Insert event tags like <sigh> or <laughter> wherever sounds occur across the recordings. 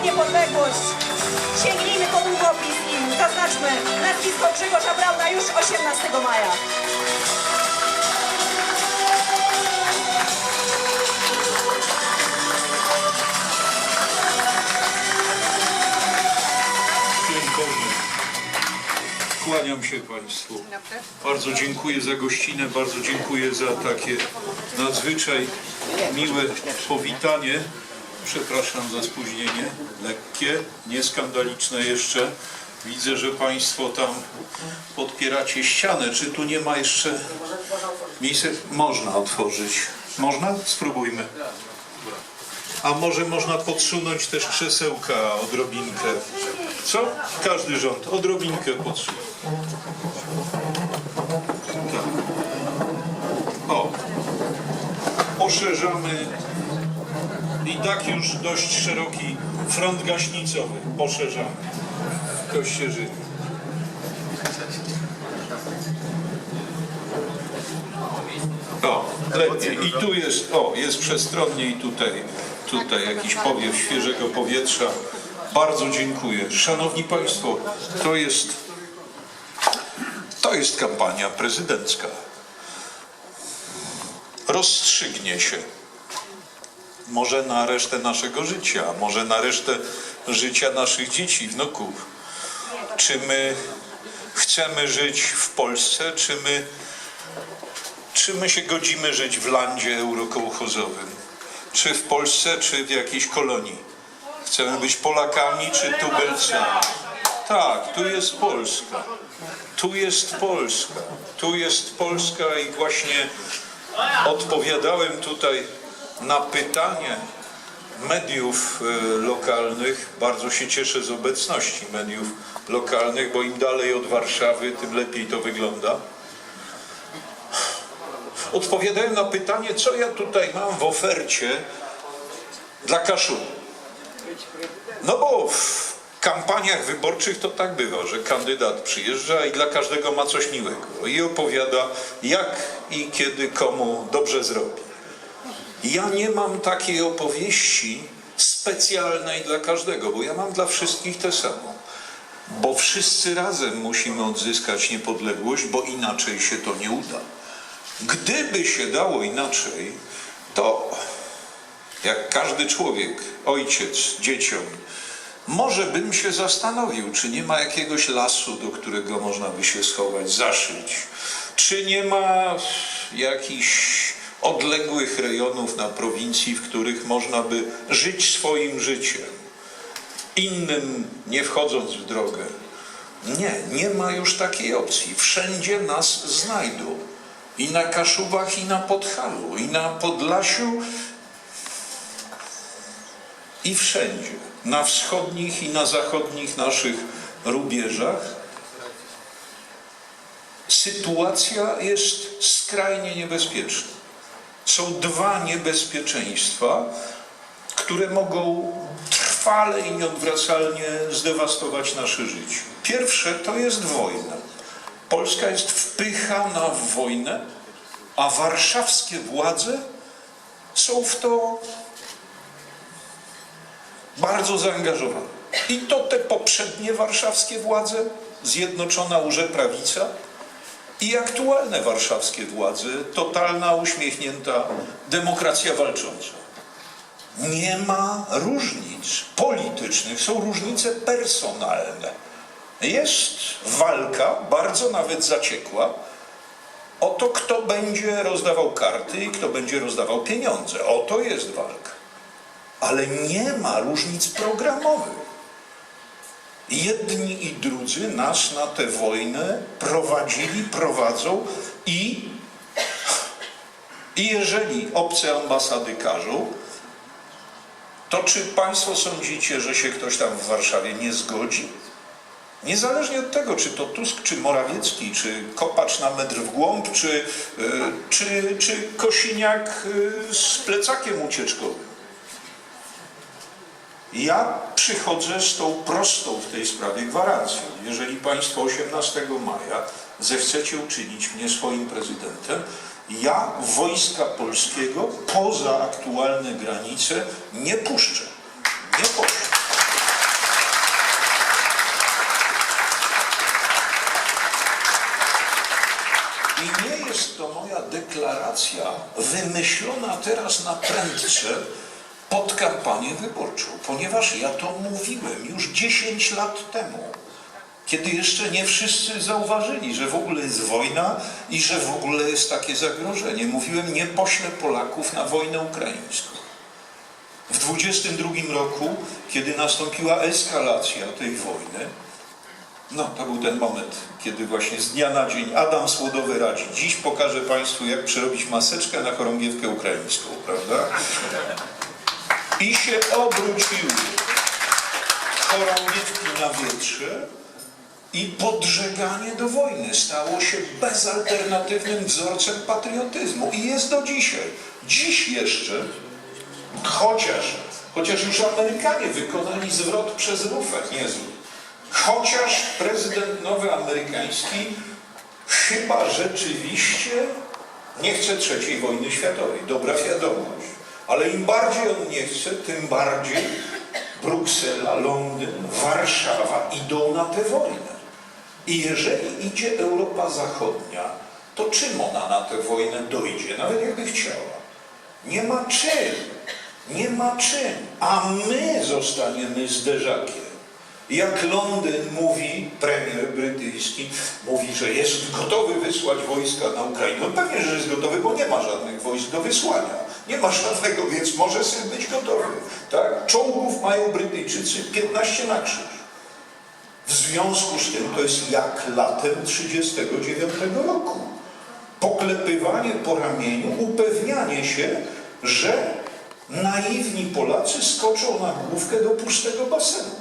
po niepodległość. Sięgnijmy po długopis i zaznaczmy nazwisko Grzegorza Brauna już 18 maja. Kłaniam się Państwu. Bardzo dziękuję za gościnę, bardzo dziękuję za takie nadzwyczaj miłe powitanie. Przepraszam za spóźnienie, lekkie, nieskandaliczne jeszcze. Widzę, że Państwo tam podpieracie ścianę. Czy tu nie ma jeszcze miejsca? Można otworzyć. Można? Spróbujmy. A może można podsunąć też krzesełka odrobinkę. Co? Każdy rząd odrobinkę podsunie. Tak. O. Poszerzamy i tak już dość szeroki front gaśnicowy poszerzamy w Kościerzynie. O, lepiej. I tu jest, o, jest przestronnie i tutaj, tutaj jakiś powiew świeżego powietrza. Bardzo dziękuję. Szanowni Państwo, to jest, to jest kampania prezydencka. Rozstrzygnie się. Może na resztę naszego życia, może na resztę życia naszych dzieci, wnuków. Czy my chcemy żyć w Polsce, czy my czy my się godzimy żyć w landzie eurokołchozowym? Czy w Polsce, czy w jakiejś kolonii? Chcemy być Polakami, czy tubylcami? Tak, tu jest Polska. Tu jest Polska. Tu jest Polska i właśnie odpowiadałem tutaj na pytanie mediów e, lokalnych. Bardzo się cieszę z obecności mediów lokalnych, bo im dalej od Warszawy, tym lepiej to wygląda odpowiadałem na pytanie, co ja tutaj mam w ofercie dla Kaszubów. No bo w kampaniach wyborczych to tak bywa, że kandydat przyjeżdża i dla każdego ma coś miłego i opowiada, jak i kiedy komu dobrze zrobi. Ja nie mam takiej opowieści specjalnej dla każdego, bo ja mam dla wszystkich tę samą. Bo wszyscy razem musimy odzyskać niepodległość, bo inaczej się to nie uda. Gdyby się dało inaczej, to jak każdy człowiek, ojciec dzieciom, może bym się zastanowił, czy nie ma jakiegoś lasu, do którego można by się schować, zaszyć, czy nie ma jakichś odległych rejonów na prowincji, w których można by żyć swoim życiem, innym nie wchodząc w drogę. Nie, nie ma już takiej opcji. Wszędzie nas znajdą. I na Kaszubach, i na Podhalu, i na Podlasiu, i wszędzie. Na wschodnich i na zachodnich naszych rubieżach. Sytuacja jest skrajnie niebezpieczna. Są dwa niebezpieczeństwa, które mogą trwale i nieodwracalnie zdewastować nasze życie. Pierwsze to jest wojna. Polska jest wpychana w wojnę, a warszawskie władze są w to bardzo zaangażowane. I to te poprzednie warszawskie władze, Zjednoczona Urze Prawica i aktualne warszawskie władze, totalna uśmiechnięta demokracja walcząca. Nie ma różnic politycznych, są różnice personalne. Jest walka, bardzo nawet zaciekła, o to, kto będzie rozdawał karty i kto będzie rozdawał pieniądze. O to jest walka. Ale nie ma różnic programowych. Jedni i drudzy nas na tę wojnę prowadzili, prowadzą i, i jeżeli obce ambasady każą, to czy Państwo sądzicie, że się ktoś tam w Warszawie nie zgodzi? Niezależnie od tego, czy to Tusk, czy Morawiecki, czy Kopacz na metr w głąb, czy, y, czy, czy Kosiniak y, z plecakiem ucieczkowym. Ja przychodzę z tą prostą w tej sprawie gwarancją. Jeżeli Państwo 18 maja zechcecie uczynić mnie swoim prezydentem, ja Wojska Polskiego poza aktualne granice nie puszczę. Nie puszczę. I nie jest to moja deklaracja wymyślona teraz na prędce, pod kampanię wyborczą, ponieważ ja to mówiłem już 10 lat temu, kiedy jeszcze nie wszyscy zauważyli, że w ogóle jest wojna i że w ogóle jest takie zagrożenie. Mówiłem, nie poślę Polaków na wojnę ukraińską. W 22 roku, kiedy nastąpiła eskalacja tej wojny, no to był ten moment, kiedy właśnie z dnia na dzień Adam Słodowy radzi. Dziś pokażę Państwu, jak przerobić maseczkę na chorągiewkę ukraińską, prawda? I się obróciły chorągiewki na wietrze i podżeganie do wojny stało się bezalternatywnym wzorcem patriotyzmu. I jest do dzisiaj. Dziś jeszcze Chociaż, chociaż już Amerykanie wykonali zwrot przez rufę niezły. Chociaż prezydent nowy amerykański chyba rzeczywiście nie chce trzeciej wojny światowej. Dobra wiadomość. Ale im bardziej on nie chce, tym bardziej Bruksela, Londyn, Warszawa idą na tę wojnę. I jeżeli idzie Europa Zachodnia, to czym ona na tę wojnę dojdzie, nawet jakby chciała? Nie ma czym. Nie ma czym. A my zostaniemy zderzakiem. Jak Londyn mówi, premier brytyjski mówi, że jest gotowy wysłać wojska na Ukrainę. No pewnie, że jest gotowy, bo nie ma żadnych wojsk do wysłania. Nie ma żadnego, więc może sobie być gotowy. Tak? Czołgów mają Brytyjczycy 15 na krzyż. W związku z tym to jest jak latem 1939 roku. Poklepywanie po ramieniu, upewnianie się, że naiwni Polacy skoczą na główkę do pustego basenu.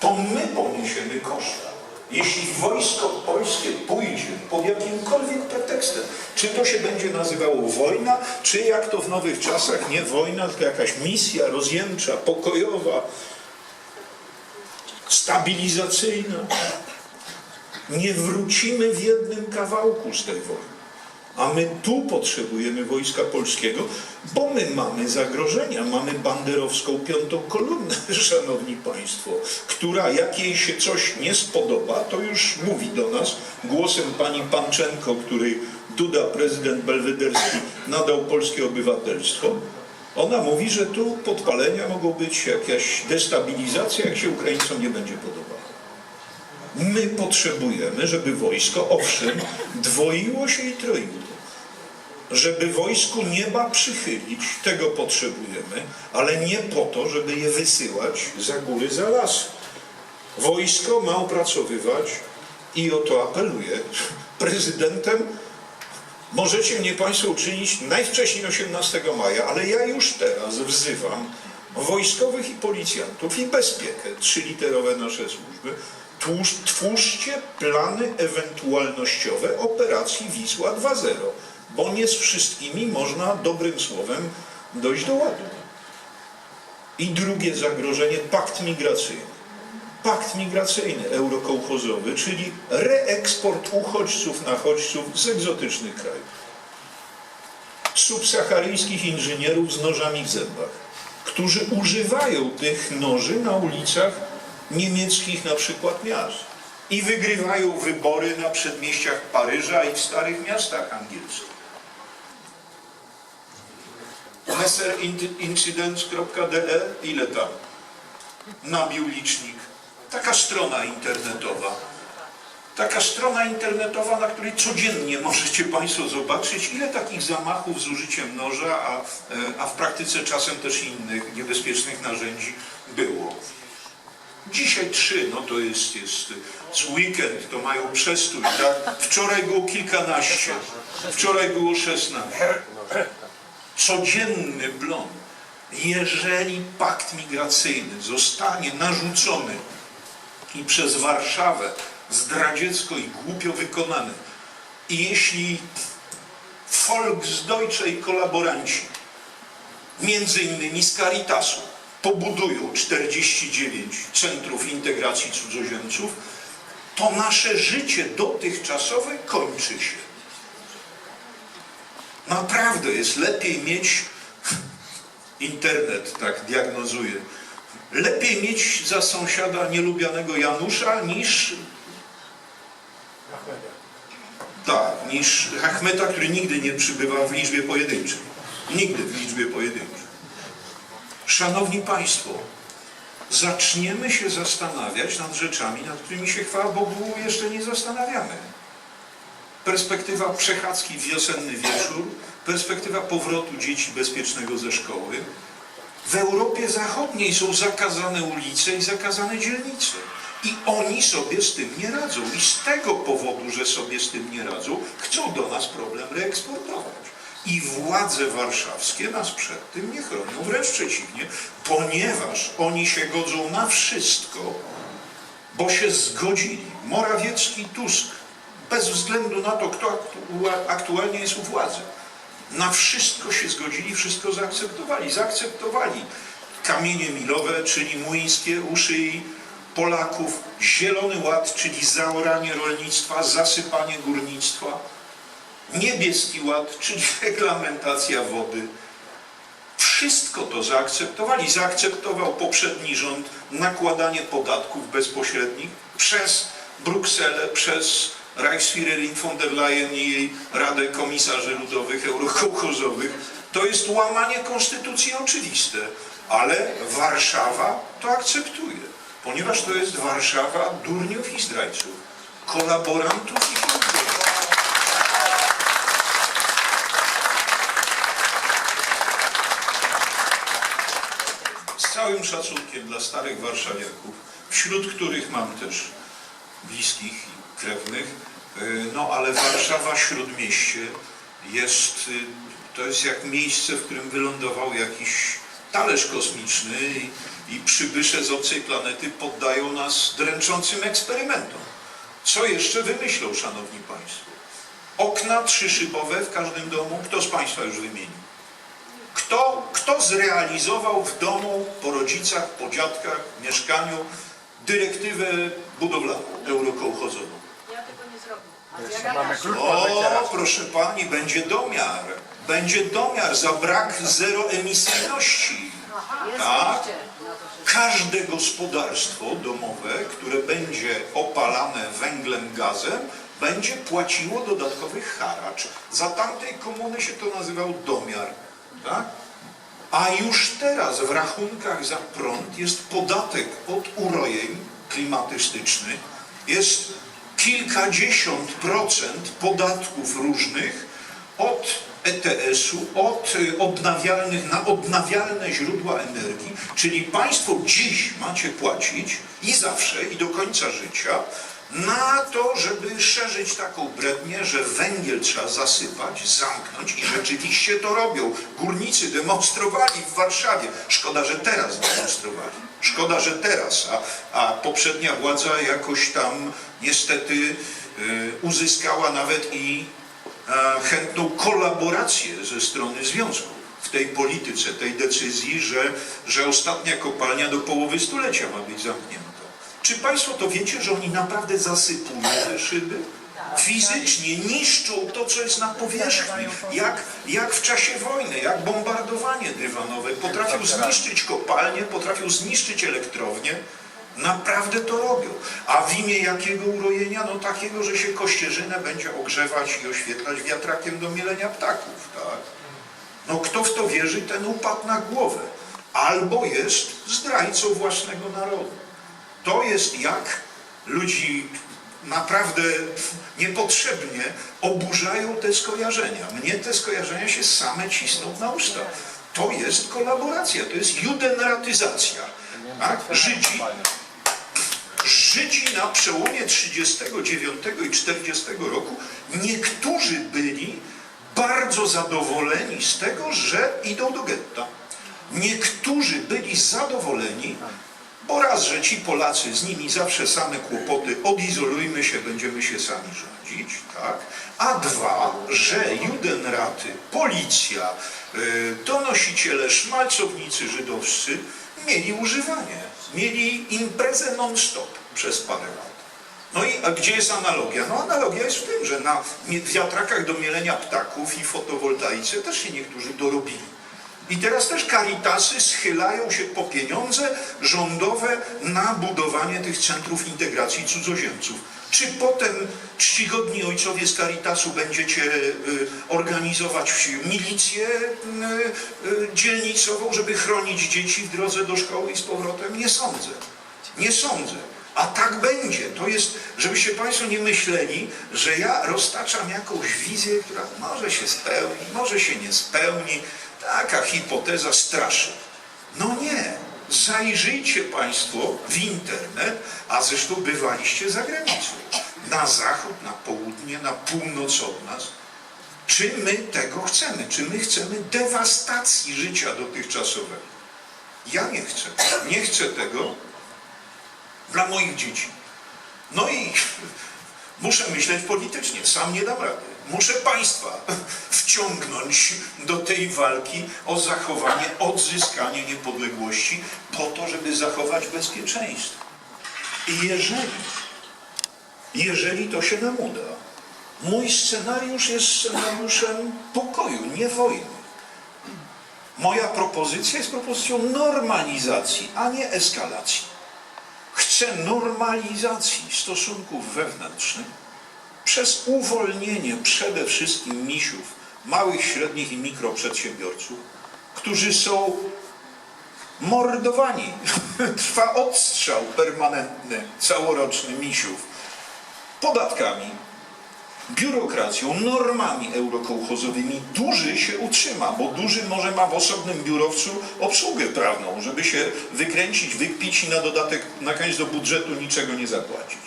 To my poniesiemy koszta. Jeśli wojsko polskie pójdzie pod jakimkolwiek pretekstem, czy to się będzie nazywało wojna, czy jak to w nowych czasach, nie wojna, tylko jakaś misja rozjemcza, pokojowa, stabilizacyjna, nie wrócimy w jednym kawałku z tej wojny. A my tu potrzebujemy wojska polskiego, bo my mamy zagrożenia. Mamy banderowską piątą kolumnę, <laughs> szanowni państwo, która jak jej się coś nie spodoba, to już mówi do nas głosem pani Panczenko, której Duda, prezydent belwederski, nadał polskie obywatelstwo. Ona mówi, że tu podpalenia mogą być jakaś destabilizacja, jak się Ukraińcom nie będzie podobała. My potrzebujemy, żeby wojsko, owszem, dwoiło się i troiło. Żeby wojsku nieba przychylić, tego potrzebujemy, ale nie po to, żeby je wysyłać za góry, za las. Wojsko ma opracowywać i o to apeluję. <laughs> Prezydentem możecie mnie Państwo uczynić najwcześniej 18 maja, ale ja już teraz wzywam wojskowych i policjantów i bezpiekę, trzyliterowe nasze służby, twórzcie plany ewentualnościowe operacji Wisła 2.0, bo nie z wszystkimi można dobrym słowem dojść do ładu. I drugie zagrożenie, pakt migracyjny. Pakt migracyjny eurokołchozowy, czyli reeksport uchodźców, nachodźców z egzotycznych krajów. Subsaharyjskich inżynierów z nożami w zębach, którzy używają tych noży na ulicach niemieckich na przykład miast i wygrywają wybory na przedmieściach Paryża i w starych miastach angielskich. messerincidents.de ile tam nabił licznik. Taka strona internetowa. Taka strona internetowa, na której codziennie możecie Państwo zobaczyć, ile takich zamachów z użyciem noża, a, e, a w praktyce czasem też innych niebezpiecznych narzędzi było. Dzisiaj trzy, no to jest, jest z weekend, to mają przestój, tak? Wczoraj było kilkanaście, wczoraj było szesnaście. Codzienny plon. Jeżeli pakt migracyjny zostanie narzucony i przez Warszawę zdradziecko i głupio wykonany, i jeśli Volksdeutsche i kolaboranci, między innymi z Caritasu, pobudują 49 centrów integracji cudzoziemców, to nasze życie dotychczasowe kończy się. Naprawdę jest lepiej mieć <laughs> internet, tak diagnozuje. Lepiej mieć za sąsiada nielubianego Janusza niż Tak, niż Achmeta, który nigdy nie przybywa w liczbie pojedynczej. Nigdy w liczbie pojedynczej. Szanowni Państwo, zaczniemy się zastanawiać nad rzeczami, nad którymi się chwała Bogu jeszcze nie zastanawiamy. Perspektywa przechadzki wiosenny wieczór, perspektywa powrotu dzieci bezpiecznego ze szkoły. W Europie Zachodniej są zakazane ulice i zakazane dzielnice. I oni sobie z tym nie radzą. I z tego powodu, że sobie z tym nie radzą, chcą do nas problem reeksportować. I władze warszawskie nas przed tym nie chronią, wręcz przeciwnie, ponieważ oni się godzą na wszystko, bo się zgodzili. Morawiecki, Tusk, bez względu na to, kto aktu- aktualnie jest u władzy. Na wszystko się zgodzili, wszystko zaakceptowali. Zaakceptowali kamienie milowe, czyli młyńskie u szyi Polaków, zielony ład, czyli zaoranie rolnictwa, zasypanie górnictwa, niebieski ład, czyli <laughs> reglamentacja wody. Wszystko to zaakceptowali. Zaakceptował poprzedni rząd nakładanie podatków bezpośrednich przez Brukselę, przez Reichsführerin von der Leyen i jej Radę Komisarzy Ludowych, Eurokołchozowych. To jest łamanie konstytucji oczywiste, ale Warszawa to akceptuje, ponieważ to jest Warszawa durniów i zdrajców, kolaborantów i z całym szacunkiem dla starych warszawiaków, wśród których mam też bliskich i krewnych, no ale Warszawa Śródmieście jest, y, to jest jak miejsce, w którym wylądował jakiś talerz kosmiczny i, i przybysze z obcej planety poddają nas dręczącym eksperymentom. Co jeszcze wymyślą, szanowni państwo? Okna trzyszybowe w każdym domu, kto z państwa już wymienił? Kto, kto zrealizował w domu, po rodzicach, po dziadkach, mieszkaniu dyrektywę budowlaną, eurokołchozową? Ja tego nie zrobię. A Jeszcze ja mamy klucz O, proszę pani, będzie domiar. Będzie domiar za brak zeroemisyjności. Tak. Każde gospodarstwo domowe, które będzie opalane węglem, gazem, będzie płaciło dodatkowy haracz. Za tamtej komuny się to nazywał domiar. Tak? A już teraz w rachunkach za prąd jest podatek od urojeń klimatystycznych, jest kilkadziesiąt procent podatków różnych od ETS-u, od y, odnawialnych na odnawialne źródła energii, czyli państwo dziś macie płacić i zawsze, i do końca życia na to, żeby szerzyć taką brednię, że węgiel trzeba zasypać, zamknąć i rzeczywiście to robią. Górnicy demonstrowali w Warszawie. Szkoda, że teraz demonstrowali. Szkoda, że teraz, a, a poprzednia władza jakoś tam niestety y, uzyskała nawet i e, chętną kolaborację ze strony związków w tej polityce, tej decyzji, że, że ostatnia kopalnia do połowy stulecia ma być zamknięta. Czy Państwo to wiecie, że oni naprawdę zasypują te szyby? Fizycznie niszczą to, co jest na powierzchni, jak, jak w czasie wojny, jak bombardowanie dywanowe. Potrafią zniszczyć kopalnie, potrafią zniszczyć elektrownie. Naprawdę to robią. A w imię jakiego urojenia? No takiego, że się kościerzynę będzie ogrzewać i oświetlać wiatrakiem do mielenia ptaków, tak? No kto w to wierzy, ten upadł na głowę. Albo jest zdrajcą własnego narodu. To jest jak ludzi naprawdę niepotrzebnie oburzają te skojarzenia. Mnie te skojarzenia się same cisną na usta. To jest kolaboracja, to jest judenratyzacja. Tak? Żydzi, Żydzi na przełomie 39 i 40 roku niektórzy byli bardzo zadowoleni z tego, że idą do getta. Niektórzy byli zadowoleni, bo raz, że ci Polacy z nimi zawsze same kłopoty, odizolujmy się, będziemy się sami rządzić, tak? A dwa, że judenraty, policja, y, donosiciele, szmalcownicy żydowscy mieli używanie, mieli imprezę non-stop przez parę lat. No i a gdzie jest analogia? No analogia jest w tym, że na wiatrakach do mielenia ptaków i fotowoltaice też się niektórzy dorobili. I teraz też karitasy schylają się po pieniądze rządowe na budowanie tych centrów integracji cudzoziemców. Czy potem czcigodni ojcowie z Caritasu będziecie y, organizować milicję y, y, dzielnicową, żeby chronić dzieci w drodze do szkoły i z powrotem? Nie sądzę. Nie sądzę. A tak będzie. To jest, żebyście Państwo nie myśleli, że ja roztaczam jakąś wizję, która może się spełni, może się nie spełni. Taka hipoteza straszy. No nie. Zajrzyjcie Państwo w internet, a zresztą bywaliście za granicą. Na zachód, na południe, na północ od nas. Czy my tego chcemy? Czy my chcemy dewastacji życia dotychczasowego? Ja nie chcę. Nie chcę tego, dla moich dzieci. No i <laughs> muszę myśleć politycznie, sam nie dam rady. Muszę państwa <laughs> wciągnąć do tej walki o zachowanie, odzyskanie niepodległości po to, żeby zachować bezpieczeństwo. I jeżeli, jeżeli to się nam uda, mój scenariusz jest scenariuszem pokoju, nie wojny. Moja propozycja jest propozycją normalizacji, a nie eskalacji. Chcę normalizacji stosunków wewnętrznych przez uwolnienie przede wszystkim misiów, małych, średnich i mikroprzedsiębiorców, którzy są mordowani. <laughs> Trwa odstrzał permanentny, całoroczny misiów podatkami, biurokracją, normami eurokołchozowymi duży się utrzyma, bo duży może ma w osobnym biurowcu obsługę prawną, żeby się wykręcić, wykpić i na dodatek na koniec do budżetu niczego nie zapłacić.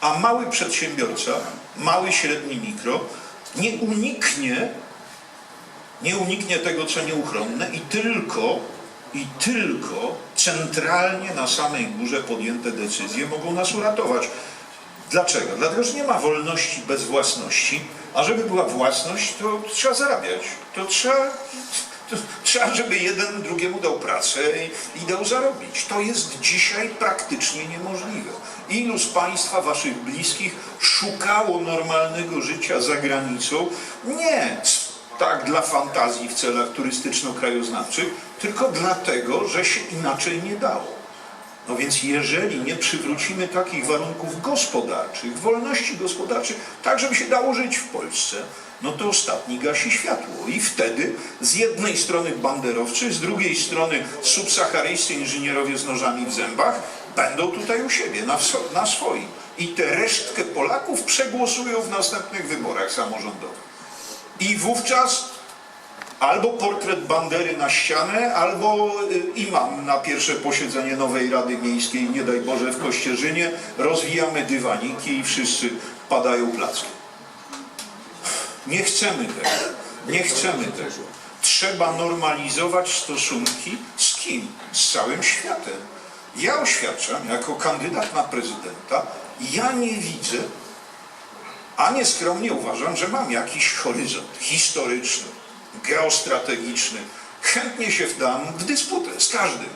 A mały przedsiębiorca, mały, średni, mikro nie uniknie, nie uniknie tego, co nieuchronne i tylko, i tylko centralnie na samej górze podjęte decyzje mogą nas uratować. Dlaczego? Dlatego, że nie ma wolności bez własności, a żeby była własność, to trzeba zarabiać. To trzeba, to trzeba żeby jeden drugiemu dał pracę i, i dał zarobić. To jest dzisiaj praktycznie niemożliwe. Ilu z Państwa, Waszych bliskich, szukało normalnego życia za granicą? Nie tak dla fantazji w celach turystyczno-krajoznawczych, tylko dlatego, że się inaczej nie dało. No więc jeżeli nie przywrócimy takich warunków gospodarczych, wolności gospodarczych, tak żeby się dało żyć w Polsce, no to ostatni gasi światło. I wtedy z jednej strony banderowcy, z drugiej strony subsaharyjscy inżynierowie z nożami w zębach będą tutaj u siebie, na, na swoim. I tę resztkę Polaków przegłosują w następnych wyborach samorządowych. I wówczas Albo portret Bandery na ścianę, albo y, imam na pierwsze posiedzenie Nowej Rady Miejskiej, nie daj Boże, w Kościerzynie. Rozwijamy dywaniki i wszyscy padają placki. Nie chcemy tego. Nie chcemy tego. Trzeba normalizować stosunki z kim? Z całym światem. Ja oświadczam, jako kandydat na prezydenta, ja nie widzę, a nieskromnie uważam, że mam jakiś horyzont historyczny, geostrategiczny. Chętnie się wdam w dysputę z każdym.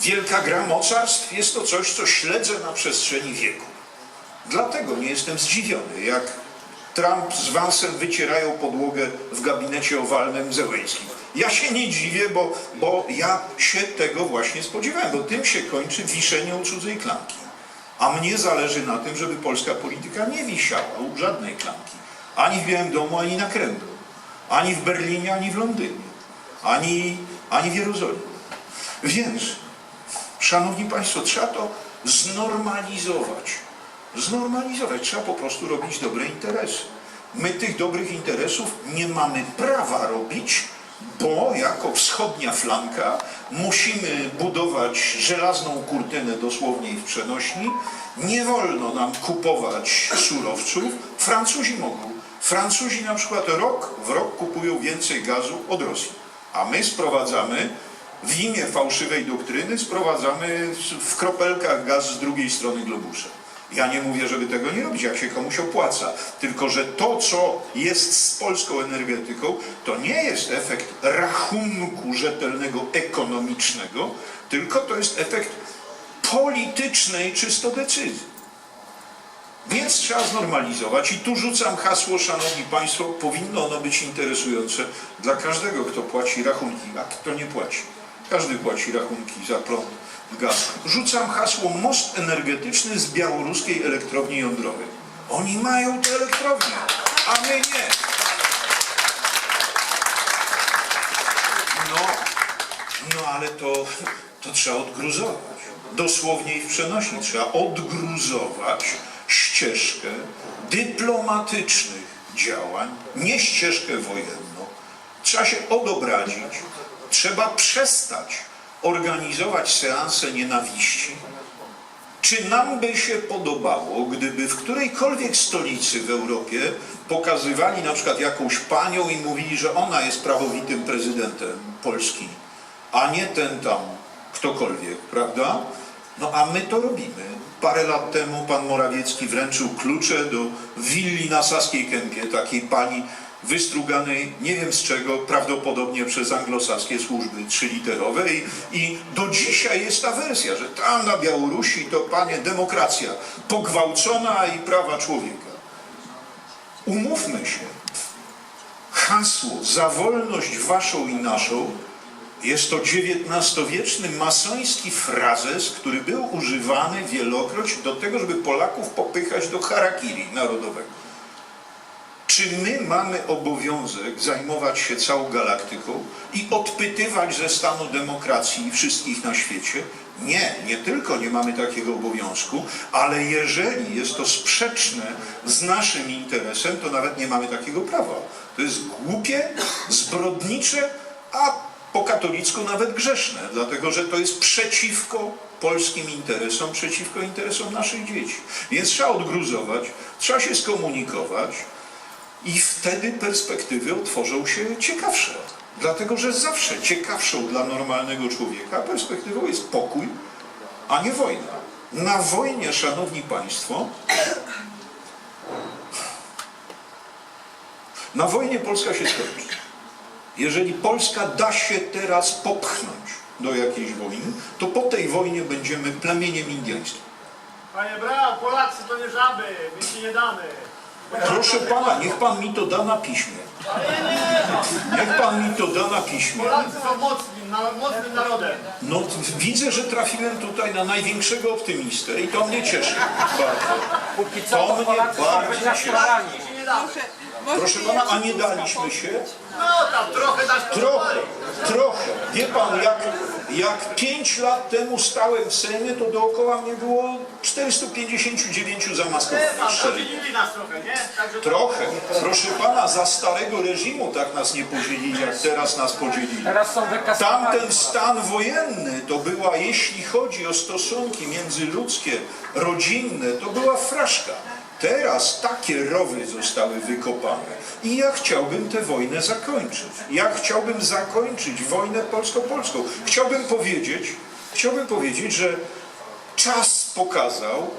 Wielka gra mocarstw jest to coś, co śledzę na przestrzeni wieku. Dlatego nie jestem zdziwiony, jak Trump z Vansem wycierają podłogę w gabinecie owalnym Zełęskim. Ja się nie dziwię, bo, bo ja się tego właśnie spodziewałem, bo tym się kończy wiszenie cudzej klamki. A mnie zależy na tym, żeby polska polityka nie wisiała u żadnej klamki. Ani w Białym Domu, ani na Kremlu. Ani w Berlinie, ani w Londynie. Ani, ani w Jerozolimie. Więc, szanowni państwo, trzeba to znormalizować. Znormalizować. Trzeba po prostu robić dobre interesy. My tych dobrych interesów nie mamy prawa robić, bo jako wschodnia flanka musimy budować żelazną kurtynę dosłownie i w przenośni. Nie wolno nam kupować surowców. Francuzi mogą. Francuzi na przykład rok w rok kupują więcej gazu od Rosji, a my sprowadzamy w imię fałszywej doktryny, sprowadzamy w kropelkach gaz z drugiej strony globusa. Ja nie mówię, żeby tego nie robić, jak się komuś opłaca. Tylko, że to, co jest z polską energetyką, to nie jest efekt rachunku rzetelnego, ekonomicznego, tylko to jest efekt politycznej czysto decyzji. Więc trzeba znormalizować i tu rzucam hasło, szanowni państwo, powinno ono być interesujące dla każdego, kto płaci rachunki, a kto nie płaci. Każdy płaci rachunki za prąd, gaz. Rzucam hasło most energetyczny z białoruskiej elektrowni jądrowej. Oni mają te elektrownie, a my nie. No, no ale to, to trzeba odgruzować. Dosłownie i w przenośni trzeba odgruzować ścieżkę dyplomatycznych działań, nie ścieżkę wojenną. Trzeba się odobrazić, trzeba przestać organizować seanse nienawiści. Czy nam by się podobało, gdyby w którejkolwiek stolicy w Europie pokazywali na przykład jakąś panią i mówili, że ona jest prawowitym prezydentem Polski, a nie ten tam ktokolwiek, prawda? No a my to robimy. Parę lat temu pan Morawiecki wręczył klucze do willi na Saskiej Kępie, takiej pani wystruganej, nie wiem z czego, prawdopodobnie przez anglosaskie służby trzyliterowe i, i do dzisiaj jest ta wersja, że tam na Białorusi to panie demokracja pogwałcona i prawa człowieka. Umówmy się, hasło za wolność waszą i naszą jest to XIX-wieczny masoński frazes, który był używany wielokroć do tego, żeby Polaków popychać do harakiri narodowego. Czy my mamy obowiązek zajmować się całą galaktyką i odpytywać ze stanu demokracji wszystkich na świecie? Nie, nie tylko nie mamy takiego obowiązku, ale jeżeli jest to sprzeczne z naszym interesem, to nawet nie mamy takiego prawa. To jest głupie, zbrodnicze, a po katolicku nawet grzeszne, dlatego że to jest przeciwko polskim interesom, przeciwko interesom naszych dzieci. Więc trzeba odgruzować, trzeba się skomunikować, i wtedy perspektywy otworzą się ciekawsze. Dlatego, że zawsze ciekawszą dla normalnego człowieka perspektywą jest pokój, a nie wojna. Na wojnie, szanowni państwo, na wojnie Polska się skończy. Jeżeli Polska da się teraz popchnąć do jakiejś wojny, to po tej wojnie będziemy plemieniem indyjskim. Panie Brał, Polacy to nie żaby, my ci nie damy. Proszę pana, niech pan mi to da na piśmie. Niech pan mi to da na piśmie. Polacy są mocni, na, mocnym narodem. No widzę, że trafiłem tutaj na największego optymistę i to mnie cieszy bardzo. To mnie bardzo cieszy. My ci nie damy. Proszę pana, a nie daliśmy się? No tam trochę dać Trochę, trochę. Wie pan, jak, jak pięć lat temu stałem w Sejmie, to dookoła mnie było 459 Nie, zamaskowanych szczeli. podzielili nas trochę, nie? Także to- Trochę. Proszę pana, za starego reżimu tak nas nie podzielili, jak teraz nas podzielili. Teraz są wykasowani. Tamten stan wojenny to była, jeśli chodzi o stosunki międzyludzkie, rodzinne, to była fraszka. Teraz takie rowy zostały wykopane. I ja chciałbym tę wojnę zakończyć. Ja chciałbym zakończyć wojnę polsko-polską. Chciałbym powiedzieć, chciałbym powiedzieć, że czas pokazał,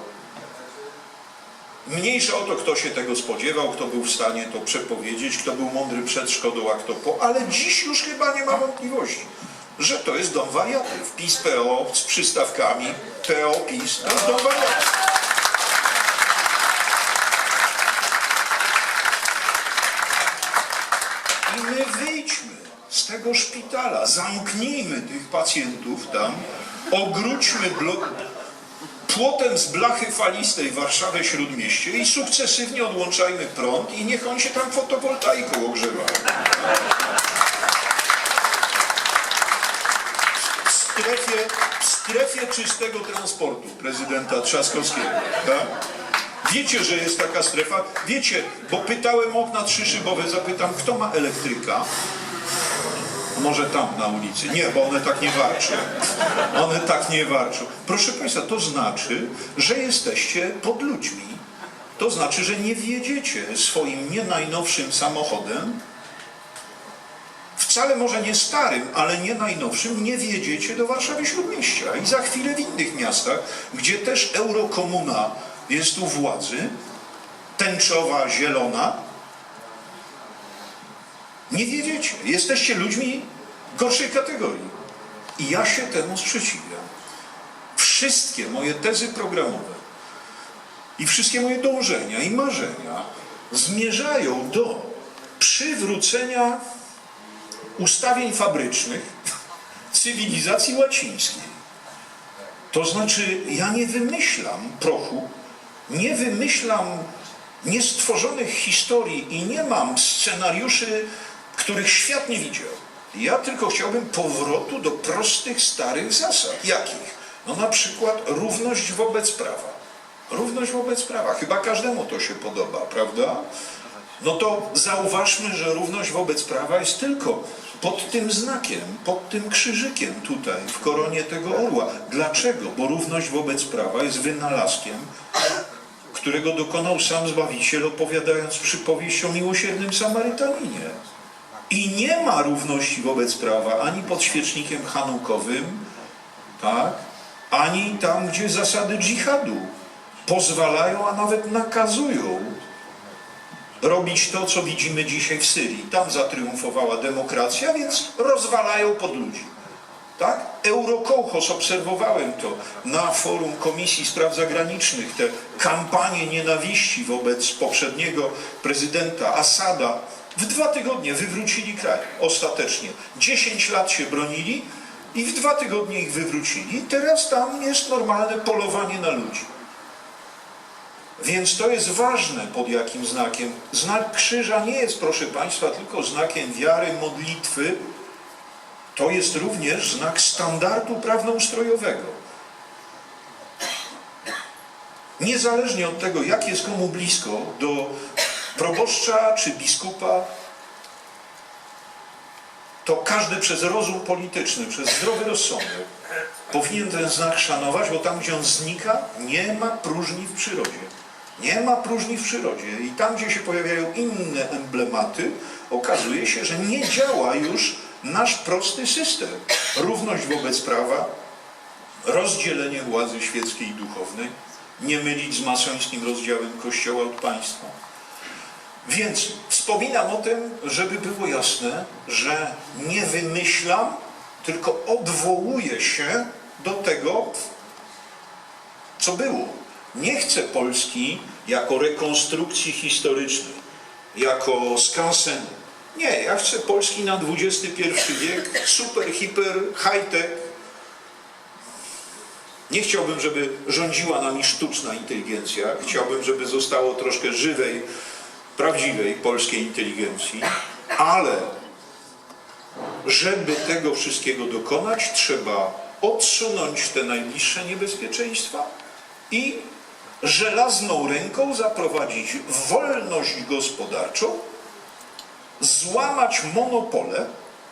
Mniejsza o to, kto się tego spodziewał, kto był w stanie to przepowiedzieć, kto był mądry przed szkodą, a kto po, ale dziś już chyba nie ma wątpliwości, że to jest dom wariatów. PiS PO z przystawkami, PO PiS, to jest dom wariatów. I my wyjdźmy z tego szpitala, zamknijmy tych pacjentów tam, ogródźmy płotem z blachy falistej Warszawę Śródmieście i sukcesywnie odłączajmy prąd i niech on się tam fotowoltaiką ogrzewa. W strefie, w strefie czystego transportu prezydenta Trzaskowskiego. Tak? Wiecie, że jest taka strefa? Wiecie, bo pytałem okna trzyszybowe, zapytam, kto ma elektryka? Może tam na ulicy. Nie, bo one tak nie warczą. One tak nie warczą. Proszę Państwa, to znaczy, że jesteście pod ludźmi. To znaczy, że nie wjedziecie swoim nie najnowszym samochodem, wcale może nie starym, ale nie najnowszym, nie wjedziecie do Warszawy Śródmieścia. I za chwilę w innych miastach, gdzie też eurokomuna jest u władzy, tęczowa, zielona, nie wiedziecie. Jesteście ludźmi gorszej kategorii. I ja się temu sprzeciwiam. Wszystkie moje tezy programowe i wszystkie moje dążenia i marzenia zmierzają do przywrócenia ustawień fabrycznych cywilizacji łacińskiej. To znaczy, ja nie wymyślam prochu, nie wymyślam niestworzonych historii i nie mam scenariuszy, których świat nie widział. Ja tylko chciałbym powrotu do prostych, starych zasad. Jakich? No na przykład równość wobec prawa. Równość wobec prawa. Chyba każdemu to się podoba, prawda? No to zauważmy, że równość wobec prawa jest tylko pod tym znakiem, pod tym krzyżykiem tutaj, w koronie tego orła. Dlaczego? Bo równość wobec prawa jest wynalazkiem, którego dokonał sam Zbawiciel, opowiadając przypowieść o miłosiernym Samarytaninie. I nie ma równości wobec prawa ani pod świecznikiem hanukowym, tak, ani tam, gdzie zasady dżihadu pozwalają, a nawet nakazują robić to, co widzimy dzisiaj w Syrii. Tam zatriumfowała demokracja, więc rozwalają pod ludzi. Tak? Eurokołchos, obserwowałem to na forum Komisji Spraw Zagranicznych, te kampanie nienawiści wobec poprzedniego prezydenta Asada. W dwa tygodnie wywrócili kraj, ostatecznie. Dziesięć lat się bronili i w dwa tygodnie ich wywrócili. Teraz tam jest normalne polowanie na ludzi. Więc to jest ważne, pod jakim znakiem. Znak krzyża nie jest, proszę Państwa, tylko znakiem wiary, modlitwy. To jest również znak standardu prawnoustrojowego. Niezależnie od tego, jak jest komu blisko, do proboszcza czy biskupa, to każdy przez rozum polityczny, przez zdrowy rozsądek powinien ten znak szanować, bo tam, gdzie on znika, nie ma próżni w przyrodzie. Nie ma próżni w przyrodzie. I tam, gdzie się pojawiają inne emblematy, okazuje się, że nie działa już nasz prosty system. Równość wobec prawa, rozdzielenie władzy świeckiej i duchownej, nie mylić z masońskim rozdziałem Kościoła od państwa. Więc wspominam o tym, żeby było jasne, że nie wymyślam, tylko odwołuję się do tego, co było. Nie chcę Polski jako rekonstrukcji historycznej, jako skansenu. Nie, ja chcę Polski na XXI wiek, super, hiper, high-tech. Nie chciałbym, żeby rządziła nami sztuczna inteligencja. Chciałbym, żeby zostało troszkę żywej, prawdziwej polskiej inteligencji, ale żeby tego wszystkiego dokonać, trzeba odsunąć te najbliższe niebezpieczeństwa i żelazną ręką zaprowadzić wolność gospodarczą, złamać monopole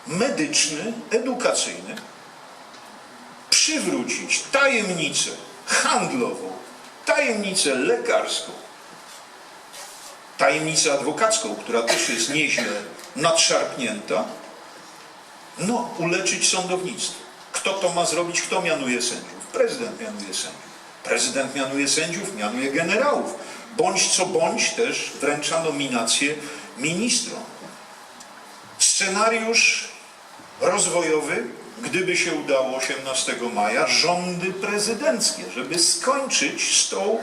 medyczny, edukacyjny, przywrócić tajemnicę handlową, tajemnicę lekarską, tajemnicę adwokacką, która też jest nieźle nadszarpnięta, no, uleczyć sądownictwo. Kto to ma zrobić? Kto mianuje sędziów? Prezydent mianuje sędziów. Prezydent mianuje sędziów, mianuje generałów. Bądź co bądź też wręcza nominację ministrom. Scenariusz rozwojowy, gdyby się udało 18 maja, rządy prezydenckie, żeby skończyć z tą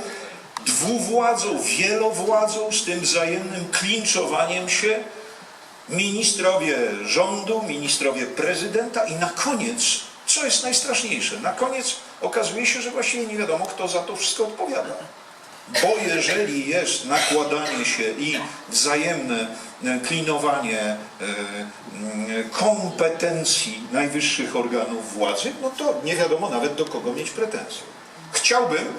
dwuwładzą, wielowładzą, z tym wzajemnym klinczowaniem się ministrowie rządu, ministrowie prezydenta i na koniec, co jest najstraszniejsze, na koniec okazuje się, że właściwie nie wiadomo, kto za to wszystko odpowiada. Bo jeżeli jest nakładanie się i wzajemne e, klinowanie e, kompetencji najwyższych organów władzy, no to nie wiadomo nawet do kogo mieć pretensje. Chciałbym,